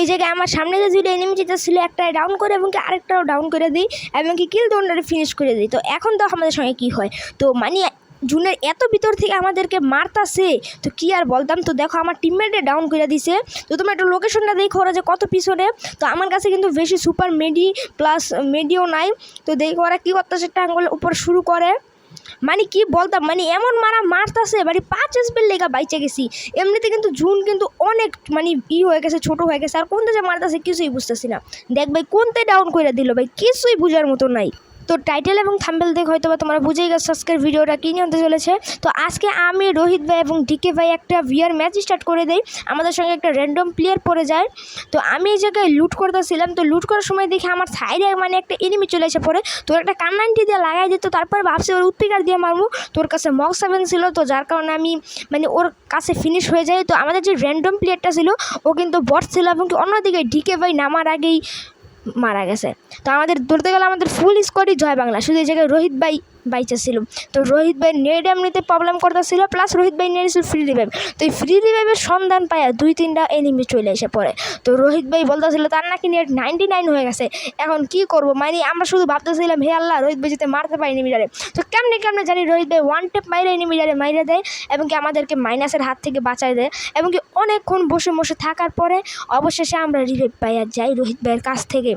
এই জায়গায় আমার সামনে যে দুইটা এনিমি যেটা ছিল একটা ডাউন করে এবং কি আরেকটাও ডাউন করে দিই এবং কি কিল দৌড়টা ফিনিশ করে দিই। তো এখন তো আমাদের সঙ্গে কী হয়। তো মানে জুনের এত ভিতর থেকে আমাদেরকে মারতাছে, তো কি আর বলতাম? তো দেখো আমার টিমমেটে ডাউন করে দিছে। তো তোমরা একটু লোকেশনটা দেখো ওরা যে কত পিছনে। তো আমার কাছে কিন্তু বেশি সুপার মেডি প্লাস মেডিও নাই। তো দেখো ওরা কী করতেছে একটা উপর শুরু করে। মানে কি বলতাম মানে এমন মারা মারতাছে মানে পাঁচ এসপের লেগা বাইচে গেছি। এমনিতে কিন্তু জুন কিন্তু অনেক মানে ই হয়ে গেছে, ছোট হয়ে গেছে, আর কোনটা যে মারতাছে কিছুই বুঝতেছি না। দেখ ভাই কোনতে ডাউন করে দিল ভাই, কিছুই বুঝার মতো নাই। তো টাইটেল এবং থাম্বেল দেখে হয়তো বা তোমরা বুঝেই গেছো আজকের ভিডিওটা কী নিয়ে হতে চলেছে। তো আজকে আমি রোহিত ভাই এবং ডিকে ভাই একটা ভিআর ম্যাচ স্টার্ট করে দেই। আমাদের সঙ্গে একটা র্যান্ডম প্লেয়ার পড়ে যায়। তো আমি এই জায়গায় লুট করতেছিলাম। তো লুট করার সময় দেখে আমার সাইডে মানে একটা এনিমি চলে এসে পড়ে। তো একটা কান্নানটি দিয়ে লাগাই দিত, তারপর ভাবছি ওর উত্তিকার দিয়ে মারবো। তোর কাছে মক সেভেন ছিল, তো যার কারণে আমি মানে ওর কাছে ফিনিশ হয়ে যায়। তো আমাদের যে র্যান্ডম প্লেয়ারটা ছিল, ও কিন্তু বট ছিল এবং অন্যদিকে ডিকে ভাই নামার আগেই মারা গেছে। তো আমাদের ধরতে গেলে আমাদের ফুল স্কোয়াডই জয় বাংলা। শুধু এই জায়গায় রোহিত ভাই বাইচা ছিল। তো রোহিত ভাই নেট এমনিতে প্রবলেম করতেছিল প্লাস রোহিত ভাই নিয়েছিল ফ্রি রিভাইভ তো এই ফ্রি রিভাইভের সন্ধান পায়া দুই তিনটা এনিমি চলে এসে পড়ে। তো রোহিত ভাই বলতেছিল, তার নাকি নেট নাইনটি নাইন হয়ে গেছে। এখন কি করব? মানে আমরা শুধু ভাবতেছিলাম, হে আল্লাহ, রোহিত ভাই যেতে মারতে পারি এনিমিটারে তো কেমনে কেমনে জানি রোহিত ভাই ওয়ান টেপ মাইরে এনিমিটারে মাইরে দেয় এবং কি আমাদেরকে মাইনাসের হাত থেকে বাঁচায় দেয়। এবং কি অনেকক্ষণ বসে বসে থাকার পরে অবশেষে আমরা রিভাইভ পাইয়া যাই রোহিত ভাইয়ের কাছ থেকে।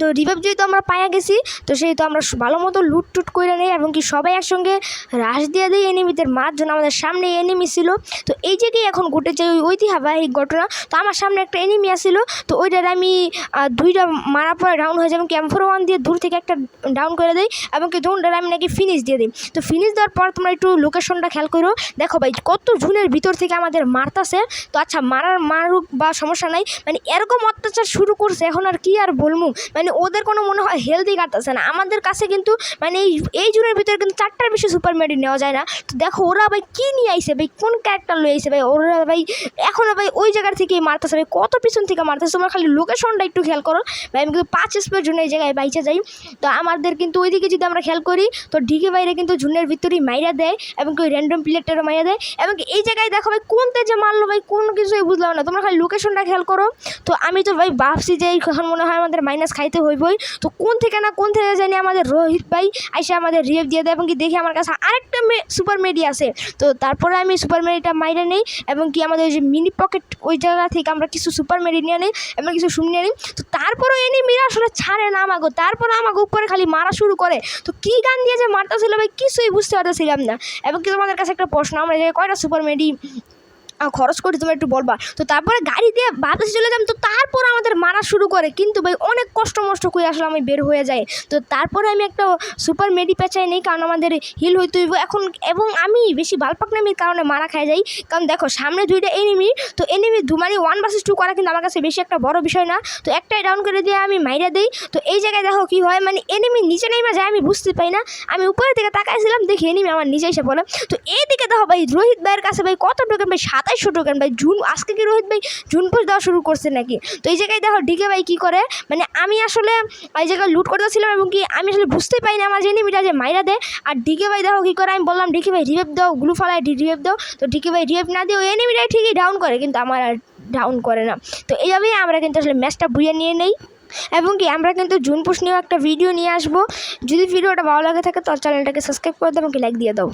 তো রিভাইভ যেহেতু আমরা পায়া গেছি, তো সেহেতু আমরা ভালো মতো লুট টুট করে নিই এবং কি সবাই একসঙ্গে রাশ দিয়ে দিই এনিমিদের মার জন্য। আমাদের সামনে এনিমি ছিল। তো এই জায়গায় এখন ঘটেছে ওই ঐতিহাবাহিক ঘটনা, তো আমার সামনে একটা এনিমি আসছিল তো ওইটার আমি দুইটা মারা পরে ডাউন হয়ে যাবে। ক্যাম্ফোর ওয়ান দিয়ে দূর থেকে একটা ডাউন করে দিই এবং কি দৌড়টার আমি নাকি ফিনিশ দিয়ে দিই। তো ফিনিশ দেওয়ার পর তোমরা একটু লোকেশনটা খেয়াল করো। দেখো ভাই, কত জুনের ভিতর থেকে আমাদের মারতাছে। তো আচ্ছা মারার, মারুক বা সমস্যা নাই। মানে এরকম অত্যাচার শুরু করছে, এখন আর কি আর বলব? মানে ওদের কোনো মনে হয় হেলদি কাটতেছে না। আমাদের কাছে কিন্তু মানে এই এই জুনের ভিতরে কিন্তু চারটার বেশি সুপার মেডি নেওয়া যায় না। তো দেখো, ওরা ভাই কী নিয়ে আইছে ভাই? কোন ক্যারেক্টার লয়ে আইছে ভাই? ওরা ভাই এখনও ভাই ওই জায়গার থেকে মারতেছে ভাই। কত পিছন থেকে মারতেছে? তোমরা খালি লোকেশনটা একটু খেয়াল করো। ভাই, আমি কিন্তু পাঁচ স্পের জন্য এই জায়গায় বাইচে যাই। তো আমাদের কিন্তু ওইদিকে যদি আমরা খেয়াল করি, তো ডিগে বাইরে কিন্তু জুনের ভিতরেই মাইরা দেয় এবং কি ওই র্যান্ডম প্লেয়ারটারও মাইরা দেয়। এবং এই জায়গায় দেখো ভাই, কোন তেজে মারলো ভাই? কোন কিছুই বুঝলাম না। তোমরা খালি লোকেশনটা খেয়াল করো। তো আমি তো ভাই ভাবছি যে এখন মনে হয় আমাদের মাইনাস খাইতে হইবই তো কোন থেকে না কোন থেকে জানি আমাদের রোহিত ভাই আইসে আমাদের রিয়েভ দিয়ে দেয় এবং কি দেখি আমার কাছে আরেকটা সুপার মেডি আছে। তো তারপরে আমি সুপার মেডিটা মাইরে নেই এবং কি আমাদের যে মিনি পকেট ওই জায়গা থেকে আমরা কিছু সুপার মেডি নিয়ে নিই এবং কিছু শুনে নিয়ে নিই। তো তারপরেও এনিমিরা আসলে ছাড়ে না আমাগো। তারপরে আমাকে উপরে খালি মারা শুরু করে। তো কী গান দিয়ে যে মারতেছিল ভাই কিছুই বুঝতে পারতেছিলাম না। এবং কি তোমাদের কাছে একটা প্রশ্ন, আমরা যে কয়টা সুপার মেডি খরচ করি তুমি একটু বলবা। তো তারপরে গাড়ি দিয়ে বাতাসে চলে যাম, তো তারপর আমাদের মারা শুরু করে। কিন্তু ভাই, অনেক কষ্ট মষ্ট করে আসলে আমি বের হয়ে যাই। তো তারপরে আমি একটা সুপার মেডি পেঁচাই নেই, কারণ আমাদের হিল হইতে হইব। এখন এবং আমি বেশি বালপাকনামির কারণে মারা খাই যাই। কারণ দেখো, সামনে দুইটা এনিমি তো এনিমি ধুমারি ওয়ান ভার্সেস টু করা কিন্তু আমার কাছে বেশি একটা বড় বিষয় না। তো একটাই ডাউন করে দিয়ে আমি মাইরা দিই। তো এই জায়গায় দেখো কি হয় মানে এনিমি নিচে নেমে যায়, আমি বুঝতে পাই না। আমি উপরের দিকে তাকাইছিলাম, দেখি এনিমি আমার নিচে এসে পড়ে। তো এইদিকে দেখো ভাই, রোহিত ভাইয়ের কাছে ভাই কত টোকেন ভাই সাতাইশশো কেন ভাই? জুন, আজকে কি রোহিত ভাই জুন পোস্ট দেওয়া শুরু করছে নাকি? তো এই জায়গায় দেখো ডিকে ভাই কী করে? মানে আমি আসলে এই জায়গায় লুট করতেছিলাম এবং কি আমি আসলে বুঝতে পাই না, আমার যে যে মাইরা দেয়। আর ডিকে ভাই দেখো কী করে? আমি বললাম ডিকে ভাই রিভেভ দাও, গ্লু ফালায় রিভেভ দাও। তো ডিকে ভাই রিভেভ না দিয়ে ওই এনিমিটাই ঠিকই ডাউন করে, কিন্তু আমার আর ডাউন করে না। তো এইভাবেই আমরা কিন্তু আসলে ম্যাচটা বুঝে নিয়ে নেই। এবং কি আমরা কিন্তু জুন পুষ নিয়েও একটা ভিডিও নিয়ে আসব। যদি ভিডিওটা ভালো লাগে থাকে তো চ্যানেলটাকে সাবস্ক্রাইব করে দাও এবং লাইক দিয়ে দাও।